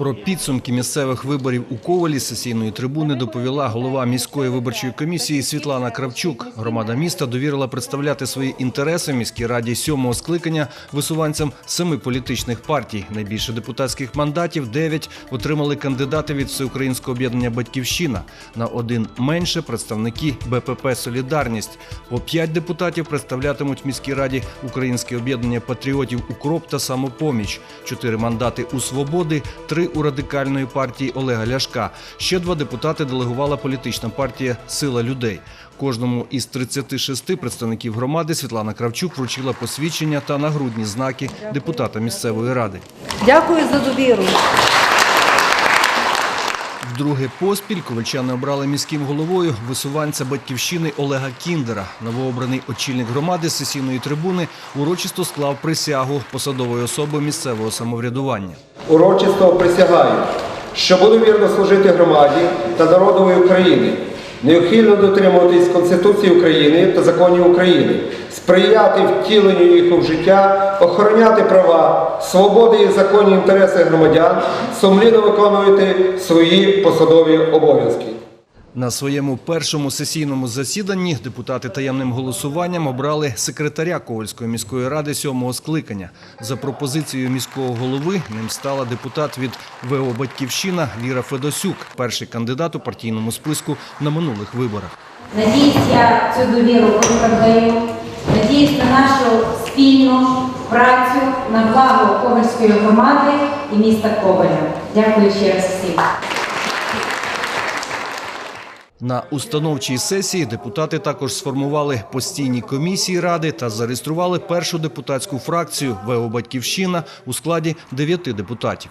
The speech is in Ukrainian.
Про підсумки місцевих виборів у Ковалі сесійної трибуни доповіла голова міської виборчої комісії Світлана Кравчук. Громада міста довірила представляти свої інтереси в міській раді сьомого скликання висуванцям семи політичних партій. Найбільше депутатських мандатів дев'ять отримали кандидати від Всеукраїнського об'єднання Батьківщина. На один менше представники БПП Солідарність. По п'ять депутатів представлятимуть в міській раді Українське об'єднання патріотів Укроп та самопоміч. Чотири мандати у свободи, три у радикальної партії Олега Ляшка. Ще два депутати делегувала політична партія Сила людей. Кожному із 36 представників громади Світлана Кравчук вручила посвідчення та нагрудні знаки депутата місцевої ради. Дякую за довіру. Вдруге поспіль ковальчани обрали міським головою висуванця батьківщини Олега Кіндера. Новообраний очільник громади сесійної трибуни урочисто склав присягу посадової особи місцевого самоврядування. Урочисто присягаю, що буду вірно служити громаді та народові України, неухильно дотримуватись Конституції України та законів України, сприяти втіленню їх у життя, охороняти права, свободи і законні інтереси громадян, сумлінно виконувати свої посадові обов'язки. На своєму першому сесійному засіданні депутати таємним голосуванням обрали секретаря Ковальської міської ради сьомого скликання. За пропозицією міського голови ним стала депутат від ВО «Батьківщина» Віра Федосюк, перший кандидат у партійному списку на минулих виборах. Надіюсь, я цю довіру виправдаю. Надіюсь на нашу спільну працю на благо Ковальської громади і міста Коваля. Дякую ще раз всім. На установчій сесії депутати також сформували постійні комісії ради та зареєстрували першу депутатську фракцію ВО «Батьківщина» у складі дев'яти депутатів.